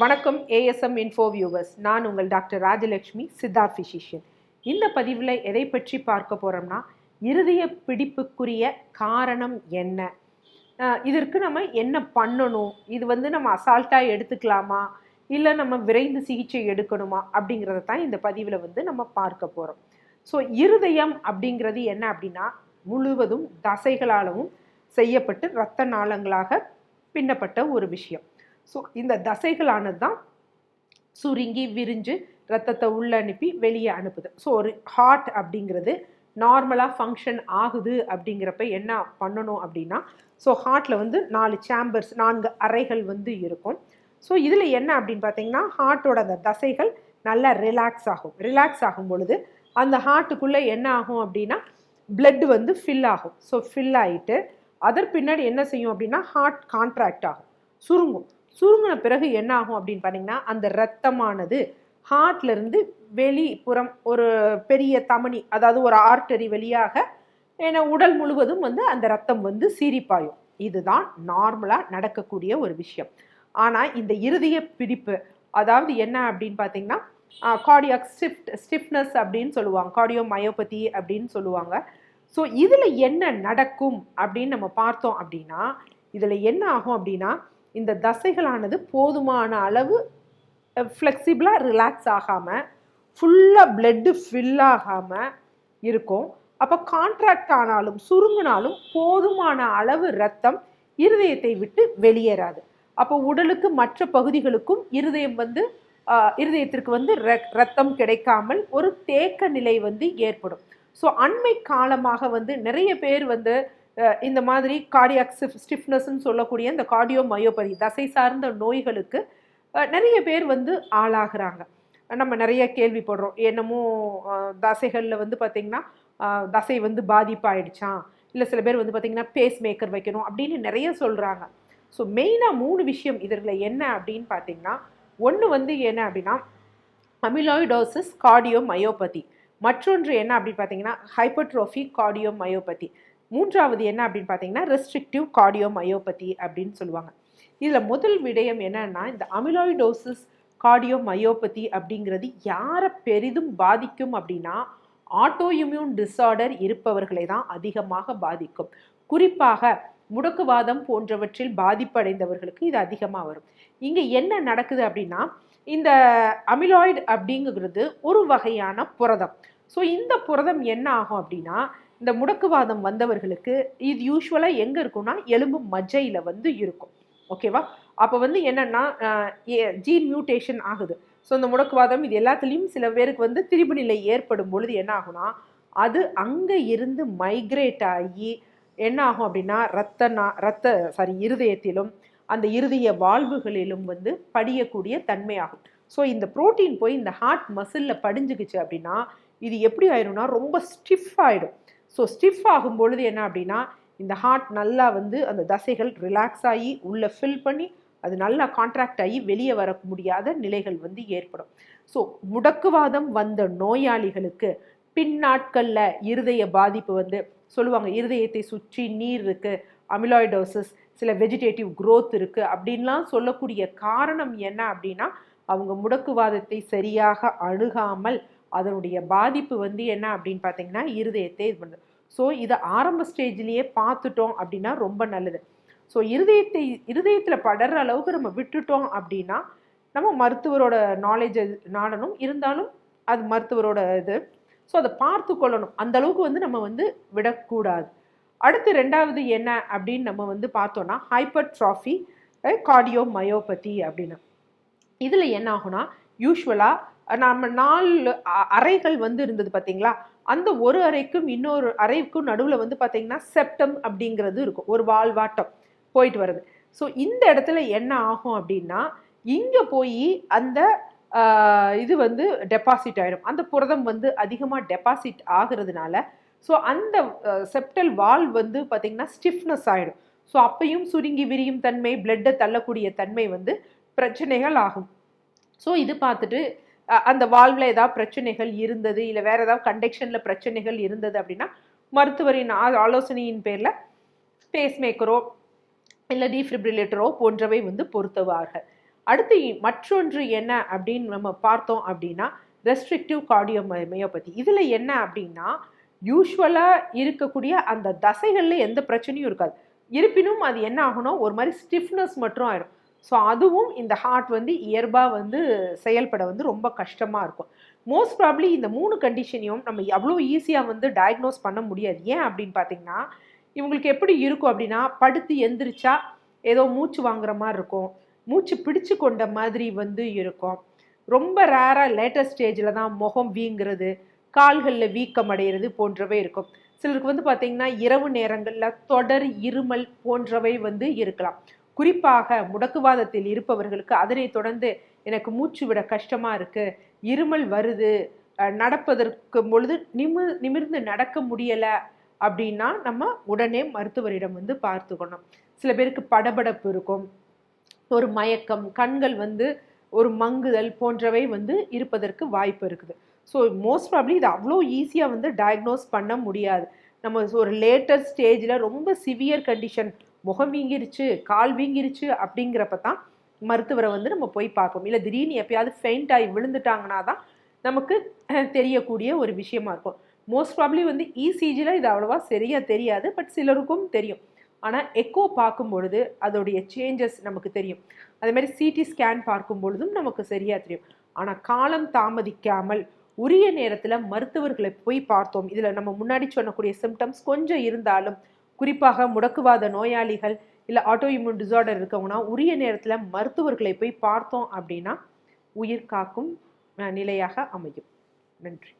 வணக்கம் ASM info viewers நான் உங்கள் டாக்டர் ராஜலக்ஷ்மி சித்தா ஃபிசிஷியன் இந்த பதிவில் எதை பற்றி பார்க்க போகிறோம்னா இருதய பிடிப்புக்குரிய காரணம் என்ன? இதற்கு நம்ம என்ன பண்ணணும்? இது வந்து நம்ம அசால்ட்டாக எடுத்துக்கலாமா? இல்லை நம்ம விரைந்து சிகிச்சை எடுக்கணுமா? அப்படிங்கிறத தான் இந்த பதிவில் வந்து நம்ம பார்க்க போகிறோம் ஸோ இருதயம் அப்படிங்கிறது என்ன அப்படின்னா முழுவதும் தசைகளாலும் செய்யப்பட்டு இரத்த நாளங்களாக பின்னப்பட்ட ஒரு விஷயம். ஸோ இந்த தசைகளானது தான் சுருங்கி விரிஞ்சு ரத்தத்தை உள்ள அனுப்பி வெளியே அனுப்புது. ஸோ ஒரு ஹார்ட் அப்படிங்கிறது நார்மலாக ஃபங்க்ஷன் ஆகுது அப்படிங்கிறப்ப என்ன பண்ணணும் அப்படின்னா ஸோ ஹார்ட்டில் வந்து நாலு சேம்பர்ஸ் நான்கு அறைகள் வந்து இருக்கும். ஸோ இதில் என்ன அப்படின்னு பார்த்தீங்கன்னா ஹார்ட்டோட அந்த தசைகள் நல்லா ரிலாக்ஸ் ஆகும். ரிலாக்ஸ் ஆகும் பொழுது அந்த ஹார்ட்டுக்குள்ளே என்ன ஆகும் அப்படின்னா பிளட் வந்து ஃபில் ஆகும். ஸோ ஃபில் ஆகிட்டு அதற்கு பின்னாடி என்ன செய்யும் அப்படின்னா ஹார்ட் கான்ட்ராக்ட் ஆகும். சுருங்கும். சுருங்கின பிறகு என்ன ஆகும் அப்படின்னு பார்த்தீங்கன்னா அந்த ரத்தமானது ஹார்ட்லேருந்து வெளிப்புறம் ஒரு பெரிய தமனி அதாவது ஒரு ஆர்டரி வழியாக ஏன்னா உடல் முழுவதும் வந்து அந்த ரத்தம் வந்து சீரிப்பாயும் இதுதான் நார்மலாக நடக்கக்கூடிய ஒரு விஷயம். ஆனால் இந்த இருதய பிடிப்பு அதாவது என்ன அப்படின்னு பார்த்தீங்கன்னா கார்டியாக் ஸ்டிஃப்ட் ஸ்டிஃப்னஸ் அப்படின்னு சொல்லுவாங்க. கார்டியோ மயோபதி அப்படின்னு சொல்லுவாங்க. ஸோ இதில் என்ன நடக்கும் அப்படின்னு நம்ம பார்த்தோம் அப்படின்னா இதில் என்ன ஆகும் அப்படின்னா இந்த தசைகளானது போதுமான அளவு ஃப்ளெக்சிபிளாக ரிலாக்ஸ் ஆகாமல் ஃபுல்லாக பிளட்டு ஃபில் ஆகாமல் இருக்கும். அப்போ கான்ட்ராக்ட் ஆனாலும் சுருங்கினாலும் போதுமான அளவு ரத்தம் இருதயத்தை விட்டு வெளியேறாது. அப்போ உடலுக்கு மற்ற பகுதிகளுக்கும் இருதயம் வந்து இருதயத்திற்கு வந்து ரத்தம் கிடைக்காமல் ஒரு தேக்க நிலை வந்து ஏற்படும். ஸோ அண்மை காலமாக வந்து நிறைய பேர் வந்து இந்த மாதிரி கார்டியாக் ஸ்டிஃப்னஸ்ன்னு சொல்லக்கூடிய இந்த கார்டியோ மயோபதி தசை சார்ந்த நோய்களுக்கு நிறைய பேர் வந்து ஆளாகிறாங்க. நம்ம நிறைய கேள்விப்படுறோம் என்னமோ தசைகளில் வந்து பார்த்திங்கன்னா தசை வந்து பாதிப்பாயிடுச்சான் இல்லை சில பேர் வந்து பார்த்திங்கன்னா பேஸ் மேக்கர் வைக்கணும் அப்படின்னு நிறைய சொல்கிறாங்க ஸோ மெயினாக மூணு விஷயம் இதில் என்ன அப்படின்னு பார்த்திங்கன்னா ஒன்று வந்து என்ன அப்படின்னா அமிலாய்டோசிஸ் கார்டியோ மயோபதி மற்றொன்று என்ன அப்படின்னு பார்த்தீங்கன்னா ஹைப்பர்ட்ரோஃபி கார்டியோ மயோபதி மூன்றாவது என்ன அப்படின்னு பார்த்தீங்கன்னா ரெஸ்ட்ரிக்டிவ் கார்டியோ மயோபதி அப்படின்னு சொல்லுவாங்க. இதில் முதல் விடயம் என்னன்னா இந்த அமிலாய்டோசிஸ் கார்டியோமயோபதி அப்படிங்கிறது யாரை பெரிதும் பாதிக்கும் அப்படின்னா ஆட்டோ இம்யூன் டிஸார்டர் இருப்பவர்களை தான் அதிகமாக பாதிக்கும். குறிப்பாக முடக்குவாதம் போன்றவற்றில் பாதிப்படைந்தவர்களுக்கு இது அதிகமாக வரும். இங்கே என்ன நடக்குது அப்படின்னா இந்த அமிலாய்டு அப்படிங்கிறது ஒரு வகையான புரதம். ஸோ இந்த புரதம் என்ன ஆகும் அப்படின்னா இந்த முடக்குவாதம் வந்தவர்களுக்கு இது யூஸ்வலாக எங்கே இருக்கும்னா எலும்பு மஜ்ஜையில் வந்து இருக்கும். ஓகேவா அப்போ வந்து என்னென்னா ஜீன் மியூட்டேஷன் ஆகுது. ஸோ இந்த முடக்குவாதம் இது எல்லாத்துலேயும் சில பேருக்கு வந்து திரிபு நிலை ஏற்படும் பொழுது என்ன ஆகும்னா அது அங்கே இருந்து மைக்ரேட் ஆகி என்ன ஆகும் அப்படின்னா ரத்த நா ரத்த சாரி இருதயத்திலும் அந்த இருதய வாழ்வுகளிலும் வந்து படியக்கூடிய தன்மையாகும். ஸோ இந்த புரோட்டீன் போய் இந்த ஹார்ட் மசிலில் படிஞ்சுக்குச்சு அப்படின்னா இது எப்படி ஆயிடும்னா ரொம்ப ஸ்டிஃப் ஆகிடும் ஸோ ஸ்டிஃப் ஆகும் பொழுது என்ன அப்படின்னா இந்த ஹார்ட் நல்லா வந்து அந்த தசைகள் ரிலாக்ஸ் ஆகி உள்ளே ஃபில் பண்ணி அது நல்லா கான்ட்ராக்ட் ஆகி வெளியே வர முடியாத நிலைகள் வந்து ஏற்படும். ஸோ முடக்குவாதம் வந்த நோயாளிகளுக்கு பின்னாட்களில் இருதய பாதிப்பு வந்து சொல்லுவாங்க இருதயத்தை சுற்றி நீர் இருக்குது அமிலாய்டோசிஸ் சில வெஜிடேட்டிவ் க்ரோத் இருக்குது அப்படின்லாம் சொல்லக்கூடிய காரணம் என்ன அப்படின்னா அவங்க முடக்குவாதத்தை சரியாக அணுகாமல் அதனுடைய பாதிப்பு வந்து என்ன அப்படின்னு பார்த்தீங்கன்னா இருதயத்தை இது பண்ணுது. ஸோ இதை ஆரம்ப ஸ்டேஜ்லேயே பார்த்துட்டோம் அப்படின்னா ரொம்ப நல்லது. ஸோ இருதயத்தை இருதயத்தில் படுற அளவுக்கு நம்ம விட்டுட்டோம் அப்படின்னா நம்ம மருத்துவரோட நாலேஜ் நாடணும். இருந்தாலும் அது மருத்துவரோட இது. ஸோ அதை பார்த்து கொள்ளணும். அந்த அளவுக்கு வந்து நம்ம வந்து விடக்கூடாது. அடுத்து ரெண்டாவது என்ன அப்படின்னு நம்ம வந்து பார்த்தோன்னா ஹைப்பர் ட்ராஃபி கார்டியோ மயோபதி அப்படின்னு. இதில் என்ன ஆகும்னா யூஸ்வலாக நம்ம நாலு அ- அறைகள் வந்து இருந்தது பார்த்தீங்களா அந்த ஒரு அறைக்கும் இன்னொரு அறைக்கும் நடுவில் வந்து பார்த்தீங்கன்னா செப்டம் அப்படிங்கிறது இருக்கும். ஒரு வாழ்வாட்டம் போயிட்டு வருது ஸோ இந்த இடத்துல என்ன ஆகும் அப்படின்னா இங்கே போய் அந்த இது வந்து டெபாசிட் ஆகிடும் அந்த புரதம் வந்து அதிகமாக டெபாசிட் ஆகிறதுனால ஸோ அந்த செப்டல் வால் வந்து பார்த்திங்கன்னா ஸ்டிஃப்னஸ் ஆகிடும் ஸோ அப்பையும் சுருங்கி விரியும் தன்மை பிளட்டை தள்ளக்கூடிய தன்மை வந்து பிரச்சனைகள் ஆகும். ஸோ இது பார்த்துட்டு அந்த வால்வில் ஏதாவது பிரச்சனைகள் இருந்தது இல்லை வேறு ஏதாவது கண்டெக்ஷனில் பிரச்சனைகள் இருந்தது அப்படின்னா மருத்துவரின் ஆ- ஆலோசனையின் பேரில் பேஸ்மேக்கரோ இல்லை டீஃபிப்ரிலேட்டரோ போன்றவை வந்து பொருத்துவார்கள். அடுத்து மற்றொன்று என்ன அப்படின்னு நம்ம பார்த்தோம் அப்படின்னா ரெஸ்ட்ரிக்டிவ் கார்டியோ மையோபதி இதில் என்ன அப்படின்னா யூஸ்வலாக இருக்கக்கூடிய அந்த தசைகளில் எந்த பிரச்சனையும் இருக்காது. இருப்பினும் அது என்ன ஆகணும் ஒரு மாதிரி ஸ்டிஃப்னஸ் மட்டும் ஆயிடும் ஸோ அதுவும் இந்த ஹார்ட் வந்து இயல்பாக வந்து செயல்பட வந்து ரொம்ப கஷ்டமாக இருக்கும். மோஸ்ட் ப்ராப்ளி இந்த மூணு கண்டிஷனையும் நம்ம அவ்வளோ ஈஸியாக வந்து டயக்னோஸ் பண்ண முடியாது. ஏன் அப்படின்னு பார்த்தீங்கன்னா இவங்களுக்கு எப்படி இருக்கும் அப்படின்னா படுத்து எந்திரிச்சா ஏதோ மூச்சு வாங்குற மாதிரி இருக்கும். மூச்சு பிடிச்சு கொண்ட மாதிரி வந்து இருக்கும். ரொம்ப ரேராக லேட்டஸ்ட் ஸ்டேஜில் தான் முகம் வீங்கிறது கால்களில் வீக்கம் அடைகிறது போன்றவை இருக்கும். சிலருக்கு வந்து பார்த்திங்கன்னா இரவு நேரங்களில் தொடர் இருமல் போன்றவை வந்து இருக்கலாம். குறிப்பாக முடக்குவாதத்தில் இருப்பவர்களுக்கு அதனை தொடர்ந்து எனக்கு மூச்சு விட கஷ்டமாக இருக்குது இருமல் வருது. நடப்பதற்கு பொழுது நிமி நிமிர்ந்து நடக்க முடியலை அப்படின்னா நம்ம உடனே மருத்துவரிடம் வந்து பார்த்துக்கணும். சில பேருக்கு படபடப்பு இருக்கும். ஒரு மயக்கம் கண்கள் வந்து ஒரு மங்குதல் போன்றவை வந்து இருப்பதற்கு வாய்ப்பு இருக்குது. ஸோ மோஸ்ட் ப்ராப்ளி இது அவ்வளோ ஈஸியாக வந்து டயக்னோஸ் பண்ண முடியாது. நம்ம ஒரு லேட்டர் ஸ்டேஜில் ரொம்ப சிவியர் கண்டிஷன் முகம் வீங்கிருச்சு கால் வீங்கிருச்சு அப்படிங்கிறப்ப தான் மருத்துவரை வந்து நம்ம போய் பார்க்கணும் இல்லை திடீர்னு எப்பயாவது ஃபெயிண்ட் ஆகி விழுந்துட்டாங்கன்னா தான் நமக்கு தெரியக்கூடிய ஒரு விஷயமா இருக்கும். மோஸ்ட் ப்ராப்ளி வந்து இசிஜியில் இது அவ்வளோவா சரியாக தெரியாது பட் சிலருக்கும் தெரியும். ஆனால் எக்கோ பார்க்கும் பொழுது அதோடைய சேஞ்சஸ் நமக்கு தெரியும். அதேமாதிரி சிடி ஸ்கேன் பார்க்கும் பொழுதும் நமக்கு சரியாக தெரியும். ஆனால் காலம் தாமதிக்காமல் உரிய நேரத்தில் மருத்துவர்களை போய் பார்த்தோம். இதில் நம்ம முன்னாடி சொன்னக்கூடிய சிம்டம்ஸ் கொஞ்சம் இருந்தாலும் குறிப்பாக முடக்குவாத நோயாளிகள் இல்லை ஆட்டோ இம்யூன் டிசார்டர் இருக்கவங்கன்னா உரிய நேரத்தில் மருத்துவர்களை போய் பார்த்தோம் அப்படின்னா உயிர் காக்கும் நிலையாக அமையும். நன்றி.